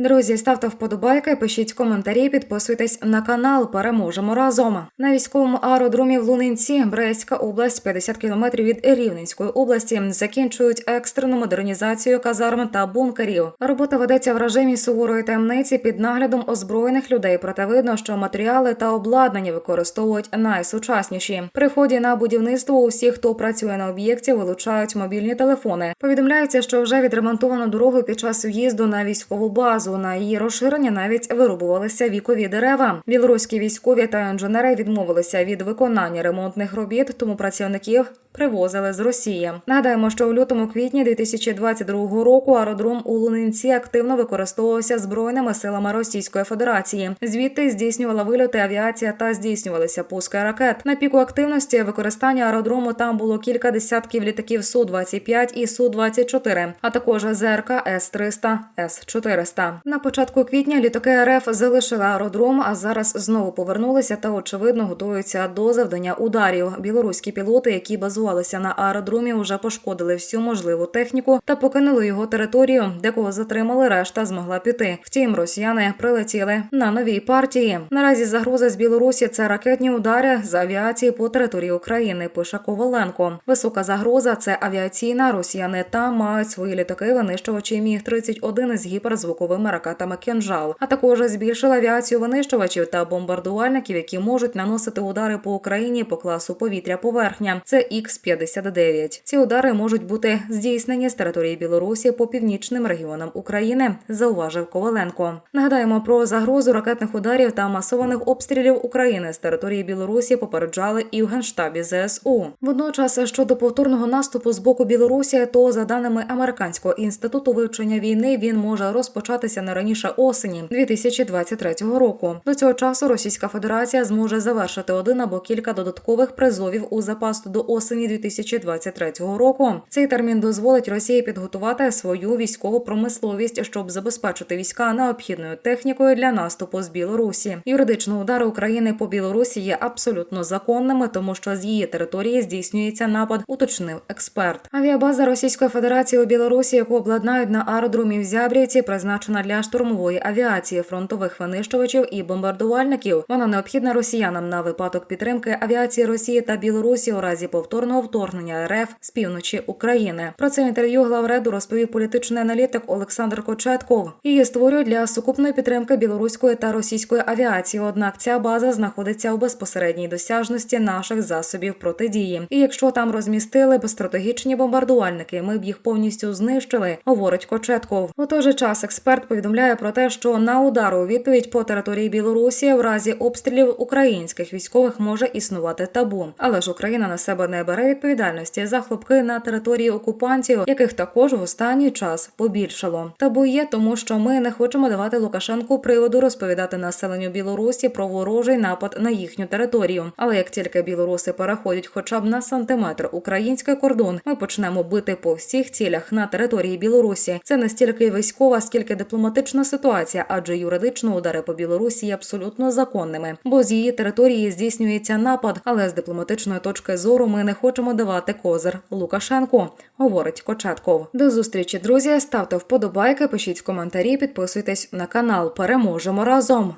Друзі, ставте вподобайки, пишіть коментарі, підписуйтесь на канал. Переможемо разом. На військовому аеродромі в Лунинці, Брестська область, 50 кілометрів від Рівненської області, закінчують екстрену модернізацію казарм та бункерів. Робота ведеться в режимі суворої таємниці під наглядом озброєних людей. Проте видно, що матеріали та обладнання використовують найсучасніші. При вході на будівництво усі, хто працює на об'єкті, вилучають мобільні телефони. Повідомляється, що вже відремонтовано дорогу під час в'їзду на військову базу. На її розширення навіть вирубувалися вікові дерева. Білоруські військові та інженери відмовилися від виконання ремонтних робіт, тому працівників. Привозили з Росії. Нагадаємо, що у лютому квітні 2022 року аеродром у Лунинці активно використовувався збройними силами Російської Федерації. Звідти здійснювала вильоти авіація та здійснювалися пуски ракет. На піку активності використання аеродрому там було кілька десятків літаків су 25 і су 24 а також ЗРК С 300 С 400 На початку квітня літаки РФ залишили аеродром, а зараз знову повернулися та очевидно готуються до завдання ударів. Білоруські пілоти, які базувалися на аеродромі, вже пошкодили всю можливу техніку та покинули його територію, де кого затримали, решта змогла піти. Втім, росіяни прилетіли на новій партії. Наразі загроза з Білорусі це ракетні удари з авіації по території України. Пише Коваленко. Висока загроза це авіаційна. Росіяни там мають свої літаки винищувачі міг 31 з гіперзвуковими ракетами «Кинжал», а також збільшили авіацію винищувачів та бомбардувальників, які можуть наносити удари по Україні по класу повітря-поверхня. Це Х-59. Ці удари можуть бути здійснені з території Білорусі по північним регіонам України, зауважив Коваленко. Нагадаємо про загрозу ракетних ударів та масованих обстрілів України з території Білорусі попереджали і в генштабі ЗСУ. Водночас щодо повторного наступу з боку Білорусі, то за даними американського інституту вивчення війни, він може розпочатися не раніше осені 2023 року. До цього часу Російська Федерація зможе завершити один або кілька додаткових призовів у запас до осені 2023 року. Цей термін дозволить Росії підготувати свою військову промисловість, щоб забезпечити війська необхідною технікою для наступу з Білорусі. Юридичні удари України по Білорусі є абсолютно законними, тому що з її території здійснюється напад, уточнив експерт. Авіабаза Російської Федерації у Білорусі, яку обладнають на аеродромі в Зябрівці, призначена для штурмової авіації, фронтових винищувачів і бомбардувальників. Вона необхідна росіянам на випадок підтримки авіації Росії та Білорусі у разі повторного вторгнення РФ з півночі України. Про це в інтерв'ю главреду розповів політичний аналітик Олександр Кочетков. Її створюють для сукупної підтримки білоруської та російської авіації. Однак ця база знаходиться у безпосередній досяжності наших засобів протидії. І якщо там розмістили б стратегічні бомбардувальники, ми б їх повністю знищили, говорить Кочетков. У той же час експерт повідомляє про те, що на удар у відповідь по території Білорусі в разі обстрілів українських військових може існувати табу. Але ж Україна на себе не бере відповідальності за хлопки на території окупантів, яких також в останній час побільшало. Табу є, тому що ми не хочемо давати Лукашенку приводу розповідати населенню Білорусі про ворожий напад на їхню територію. Але як тільки білоруси переходять хоча б на сантиметр український кордон, ми почнемо бити по всіх цілях на території Білорусі. Це не стільки військова, скільки дипломатична ситуація, адже юридично удари по Білорусі є абсолютно законними, бо з її території здійснюється напад. Але з дипломатичної точки зору ми не хочемо давати козир Лукашенку, говорить Кочетков. До зустрічі, друзі. Ставте вподобайки, пишіть коментарі, підписуйтесь на канал. Переможемо разом.